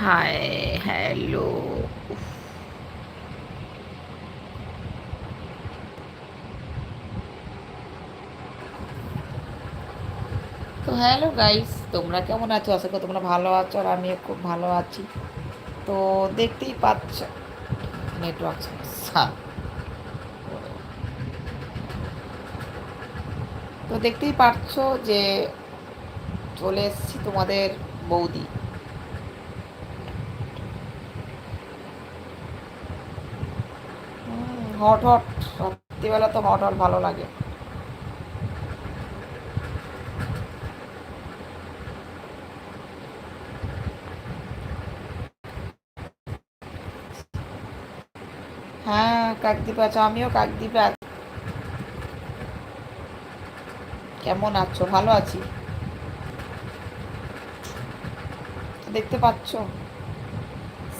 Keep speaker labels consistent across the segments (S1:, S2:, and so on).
S1: Hi hello. তো hello guys, তোমরা কেমন আছো? আশা করি তোমরা ভালো আছো আর আমিও খুব ভালো আছি। তো দেখতেই পাচ্ছ নেটওয়ার্ক সমস্যা। তো দেখতেই পাচ্ছ যে চলে এসেছি তোমাদের বৌদি। হট হট রাত্রিবেলা তো হট হট ভালো লাগে। হ্যাঁ কাকদ্বীপ আছো, আমিও কাকদ্বীপে আছি কেমন আছো? ভালো আছি। দেখতে পাচ্ছ?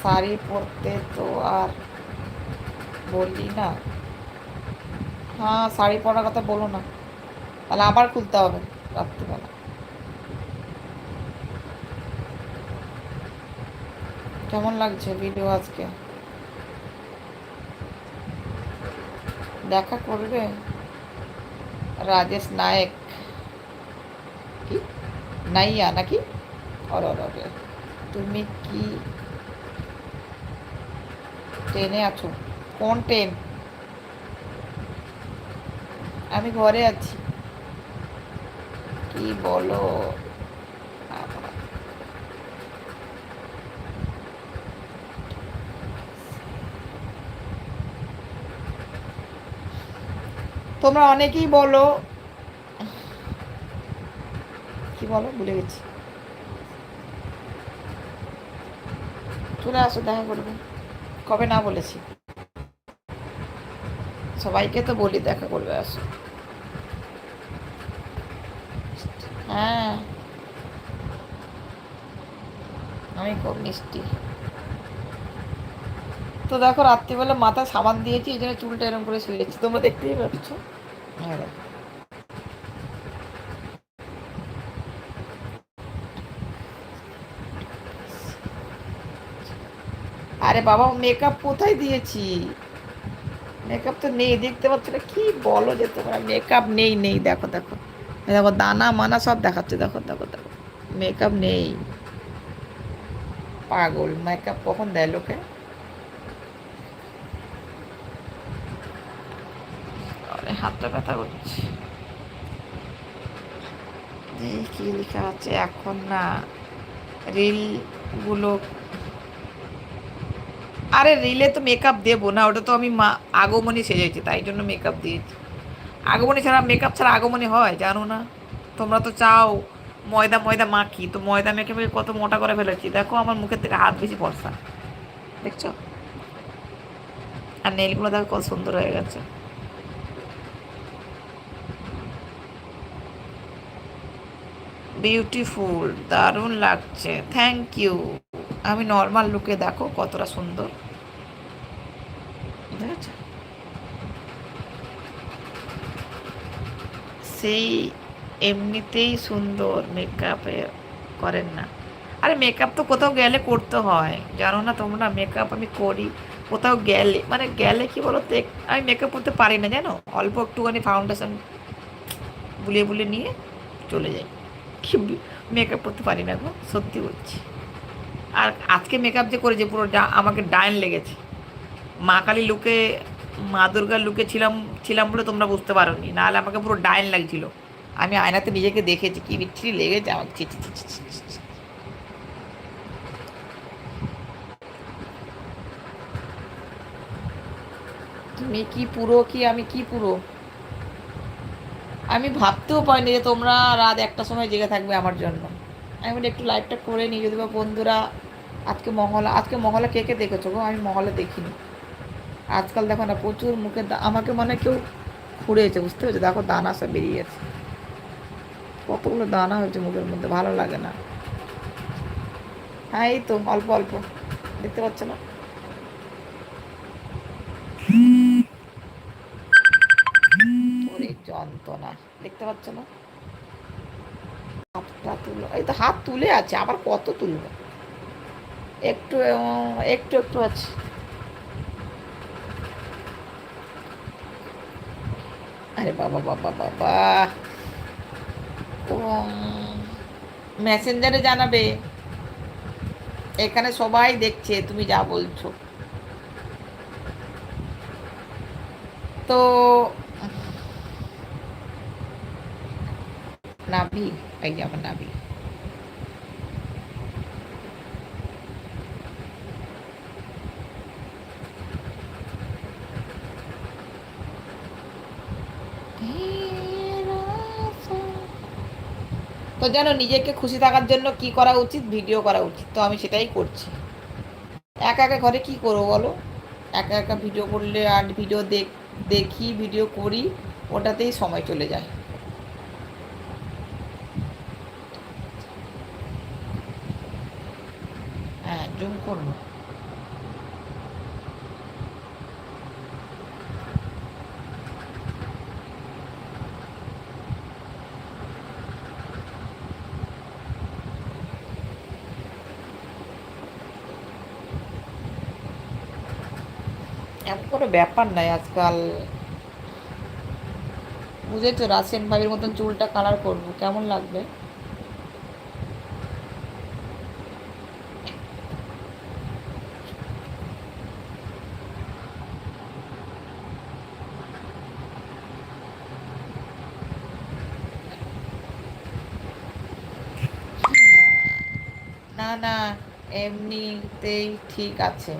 S1: শাড়ি পরতে তো আর বললি না? হ্যাঁ শাড়ি পরার কথা বলো না। তাহলে আবার খুলতে হবে রাত্রিবেলা। কেমন লাগছে ভিডিও আজকে? দেখা করবে? রাজেশ নায়ক। কি? নাইয়া নাকি? অরে তুমি কি ট্রেনে আছো? কোন ট্রেন আমি ঘরে আছি। কি বলো? তোমরা অনেকেই বলো। কি বলো? ভুলে গেছি। চলে আসো, দেখা করবে। কবে না বলেছি। সবাইকে তো বলি দেখা করবে, আসো। হ্যাঁ। আমি খুব মিষ্টি। তো দেখো, রাত্রিবেলা মাথায় সাবান দিয়েছি, এই জন্য চুলটা এরকম করে শুয়েছি তোমরা দেখতেই পাচ্ছ। হ্যাঁ আরে বাবা মেকআপ কোথায় দিয়েছি? মেকআপ তো নেই, দেখতে পাচ্ছ না, কি বলো যে তোমরা মেকআপ নেই নেই, দেখো দেখো। দেখো, দানা, মানা সব দেখাচ্ছে, দেখো দেখো দেখো। মেকআপ নেই। পাগল মেকআপ কখন দেয় লোকে? হাতটা ব্যথা করছে। কি লেখা আছে? এখন না রিলগুলো আরে রিলে তো মেকআপ দেবো না, ওটা তো আমি মা, আগমনী সেজেছি, তাই জন্য মেকআপ দিয়েছি আগমনী ছাড়া মেকআপ ছাড়া আগমনী হয়, জানো না? তোমরা তো চাও, ময়দা ময়দা মাখি, তো ময়দা মেখে মেখে কত মোটা করে ফেলেছি। দেখো আমার মুখের থেকে হাত বেশি ফর্সা। দেখছ? আর নেলগুলো দেখো কত সুন্দর হয়ে গেছে। বিউটিফুল দারুণ লাগছে থ্যাংক ইউ আমি নর্মাল লুকে দেখো কতটা সুন্দর। সেই এমনিতেই সুন্দর মেকআপে করেন না। আরে মেকআপ তো কোথাও গেলে করতে হয়। জানো না তোমরা মেকআপ আমি করি, কোথাও গেলে মানে গেলে কি বলো তো আমি মেকআপ করতে পারি না, জানো? অল্প একটুখানি ফাউন্ডেশন বুলিয়ে বুলিয়ে নিয়ে চলে যাই। কি মেকআপ করতে পারি না গো, সত্যি বলছি। আর আজকে মেকআপ যে করেছে পুরো আমাকে ডায়ন লেগেছে। মা কালী লুকে মা দুর্গার লুকে ছিলাম ছিলাম বলে তোমরা বুঝতে পারো নি নাহলে আমাকে পুরো ডায়ন লাগছিল। আমি আয়নাতে নিজেকে দেখেছি, কি বিচ্ছিরি লেগেছে আমাকে ছি তুমি কি পুরো কি? আমি কি পুরো? আমি ভাবতেও পারিনি যে তোমরা রাত একটা সময় জেগে থাকবে আমার জন্য। আমি একটু লাইভটা করে নিই যদি বা বন্ধুরা আজকে মহলা আজকে মহলা কে কে দেখেছ গো? আমি মহলা দেখিনি। আজকাল দেখো না, প্রচুর মুখে আমাকে মনে কেউ খুঁড়েছে, বুঝতে পেরেছ? দেখো দানা সব বেরিয়েছে কতগুলো দানা হয়েছে মুখের মধ্যে, ভালো লাগে না। হ্যাঁ এই তো, অল্প অল্প। দেখতে পাচ্ছ না? যন্ত্রণা, দেখতে পাচ্ছ না? হাতটা তুলো, এই তো হাত তুলে আছে, আবার কত তুলবো? একটু একটু একটু আছে। আরে বাবা বাবা বাবা। মেসেঞ্জারে জানাবে। এখানে সবাই দেখছে, তুমি যা বলছো। তো, নাভি, এই যে আমার নাভি। তো যেন নিজেকে খুশি থাকার জন্য কি করা উচিত? ভিডিও করা উচিত। তো আমি সেটাই করছি। একা একা ঘরে কি করব বলো? একা একা ভিডিও করলে আর ভিডিও দেখ, দেখি, ভিডিও করি, ওটাতেই সময় চলে যায়। হ্যাঁ জুম করব। এমন কোনো ব্যাপার নাই আজকাল। বুঝেছ রাসেন ভাবির মতন চুলটা কালার করব, কেমন লাগবে? না না, এমনিতেই ঠিক আছে।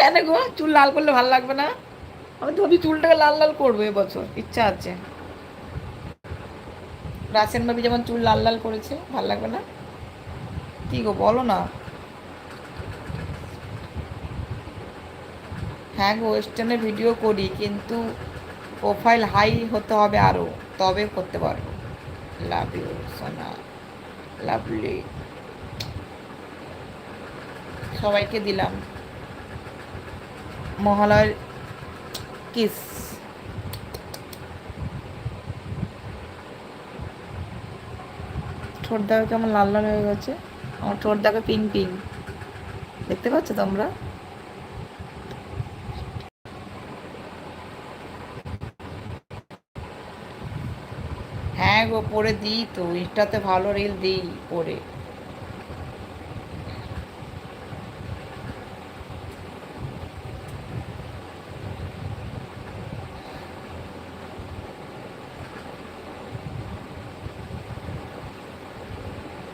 S1: কেন গো? চুল লাল করলে ভালো লাগবে না? আমি তো চুলটাকে লাল লাল করব এবছর, ইচ্ছা আছে। রাসেন ভাবি যেমন চুল লাল লাল করেছে, ভালো লাগবে না? কি গো, বলো না। হ্যাঁ গো ওয়েস্টার্নে ভিডিও করি, কিন্তু প্রোফাইল হাই হতে হবে আরও তবে করতে পারব। লাভ ইউ সোনা। লাভলি সবাইকে দিলাম। মহালয়ের কিস। ঠোঁট দেখো কেমন লাল লাল হয়ে গেছে। আমার ঠোঁট দেখো পিং পিং দেখতে পাচ্ছ তোমরা? হ্যাঁ গো, পরে দিই তো। ইনস্টাতে ভালো রিল দিই, পরে।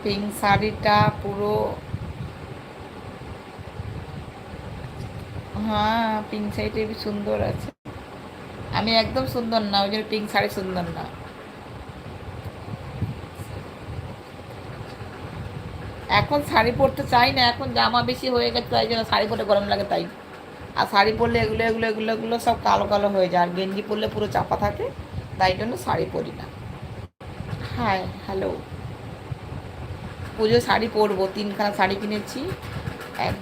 S1: পিঙ্ক শাড়িটা পুরো হ্যাঁ পিঙ্ক শাড়িটা সুন্দর আছে। আমি একদম সুন্দর না, ওই জন্য পিঙ্ক শাড়ি সুন্দর না। এখন শাড়ি পরতে চাই না, এখন জামা বেশি হয়ে গেছে, তাই জন্য শাড়ি পরতে গরম লাগে তাই। আর শাড়ি পরলে এগুলো এগুলো এগুলো এগুলো সব কালো কালো হয়ে যায়। আর গেঞ্জি পরলে পুরো চাপা থাকে, তাই জন্য শাড়ি পরি না। হাই হ্যালো পুজো শাড়ি পরবো, তিনখানা শাড়ি কিনেছি। এক,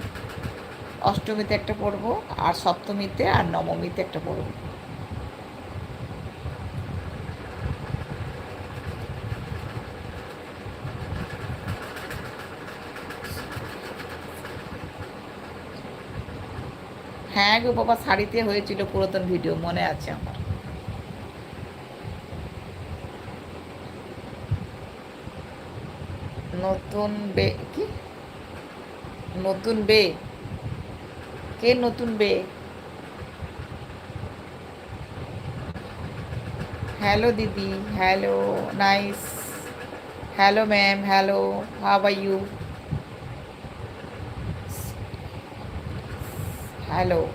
S1: অষ্টমীতে একটা পরবো, আর সপ্তমীতে আর নবমীতে একটা পরবো। হ্যাঁ গো বাবা, শাড়িতে হয়েছিল পুরাতন ভিডিও, মনে আছে আমার। নতুন বে কি? নতুন বে। কে নতুন বে? হ্যালো দিদি hello nice. Hello ma'am hello how are you? Hello.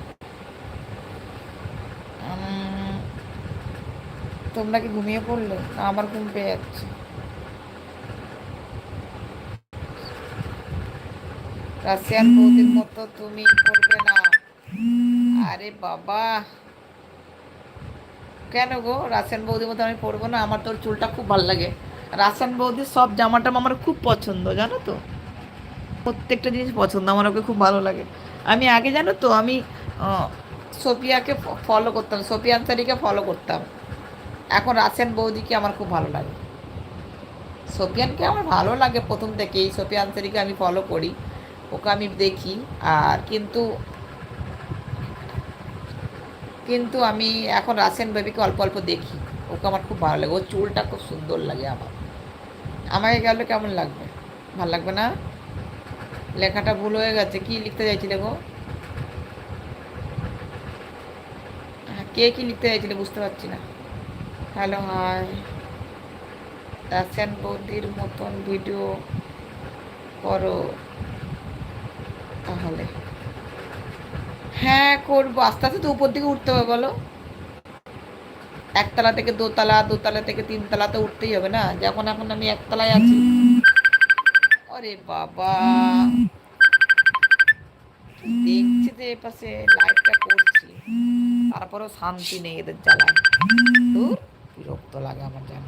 S1: তোমরা কি ঘুমিয়ে পড়লে? আমার ঘুম পেয়ে যাচ্ছে। রাশিয়ান বৌদির মতো তুমি করবে না। আরে বাবা। কেন গো? রাশিয়ান বৌদির মতো আমি পরবো না? আমার তোর চুলটা খুব ভালো লাগে। রাশিয়ান বৌদির সব জামাটা আমার খুব পছন্দ জানো তো? প্রত্যেকটা জিনিস পছন্দ আমার ওকে খুব ভালো লাগে। আমি আগে জানো তো আমি সোফিয়াকে ফলো করতাম সোফিয়া আনসারিকে ফলো করতাম। এখন রাশিয়ান বৌদিকে আমার খুব ভালো লাগে। সোফিয়ানকে আমার ভালো লাগে প্রথম থেকেই সোফিয়ান সেরিকে আমি ফলো করি। ওকে আমি দেখি আর কিন্তু কিন্তু আমি এখন রাসেন বেবিকে অল্প অল্প দেখি। ওকে আমার খুব ভালো লাগে ওর চুলটা খুব সুন্দর লাগে আমার। আমাকে গেলে কেমন লাগবে? ভালো লাগবে না? লেখাটা ভুল হয়ে গেছে কি লিখতে চাইছিলে গো? হ্যাঁ, কে কি লিখতে চাইছিলে বুঝতে পারছি না। Hello hi. রাসেন বৌদির মতন ভিডিও করো। তাহলে। হ্যাঁ করব। আস্তে আস্তে তো উপর দিকে উঠতে হবে, বলো। একতলা থেকে দোতলা দোতলা থেকে তিনতলা তো উঠতেই হবে না। যখন এখন আমি একতলায় আছি। আরে বাবা। দেখছি যে এপাশে লাইটটা করছি। তারপরেও শান্তি নেই এদের জ্বালায়। দূর, বিরক্ত লাগে আমার যেন।